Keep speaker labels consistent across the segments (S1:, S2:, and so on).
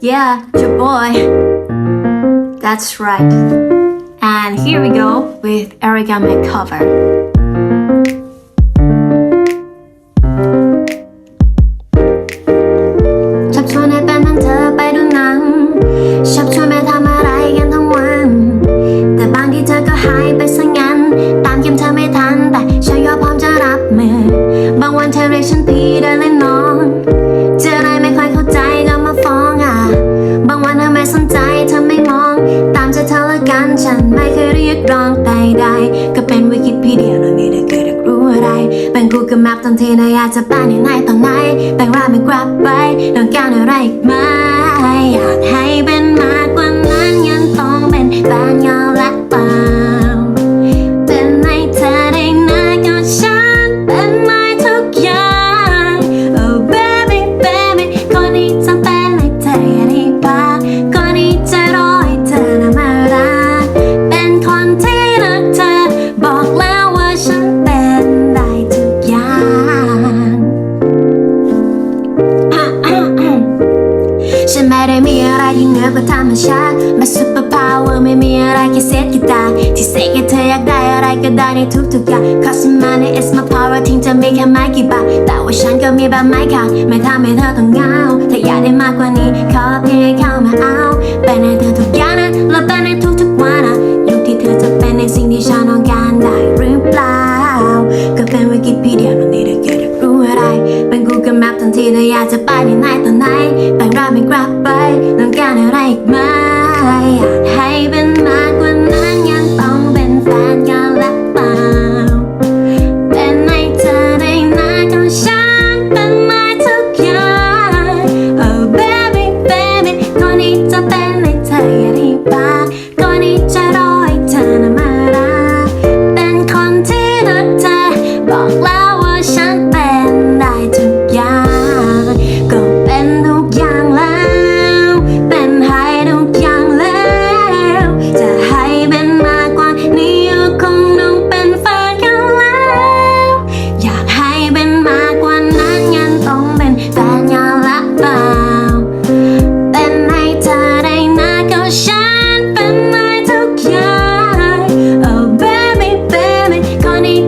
S1: Yeah, your boy. That's right. And here we go with Erica Makeover. "ชอบชวนให้เป็นทั้งเธอไปดูหนังชอบชวนไปทำอะไรกันทั้งวันแต่บางทีเธอก็หายไปซะงั้นตามเกมเธอไม่ทันแต่ฉันก็พร้อมจะรับมือบางวันเธอเรียกฉันพี่เดิน จะไปไหนไหนตอนไหนแบ่ว่าไม่กลับไปต้องการอะไรอีกไหมอยากให้เป็นมากกว่า มีอะไรที่เหนือกว่าธรรมชาติม่ซุปเปอร์พาวเวอร์ไม่มีอะไรแค่เซตกีตาร์ที่เสกให้เธออยากได้อะไรก็ได้ในทุกๆอย่าง Cause money is my power ทิ้งจะมีแค่ไม่กี่บาทแต่ว่าฉันก็มีแบบไม่ขาดไม่ทำให้เธอต้องเหงาถ้าอยากได้มากกว่านี้ขอเพียงให้เข้ามาเอาเป็นให้เธอทุกอย่างนะและเป็นในทุกๆวันนะยู่ที่เธอจะเป็นในสิ่งที่ฉันต้องการได้หรือเปล่าก็เป็นวิกิพีเดียมันนี่ได้เได้ เป็น Google Map ทันทีเธออยากจะไปที่ไหนตอนไหนไปรับไม่กลับไปต้องการอะไรอีกไหมอยากให้เป็นมากกว่านั้นยังต้องเป็นแฟนกันและเปล่าเป็นในเธอได้นานจนฉันเป็นมาทุกอย่าง Oh baby baby คนนี้จะเป็น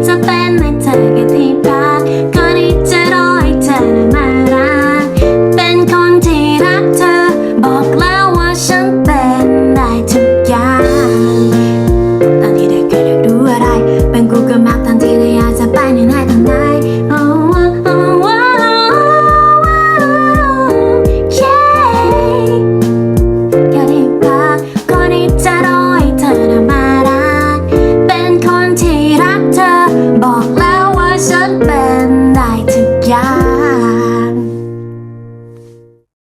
S1: sampai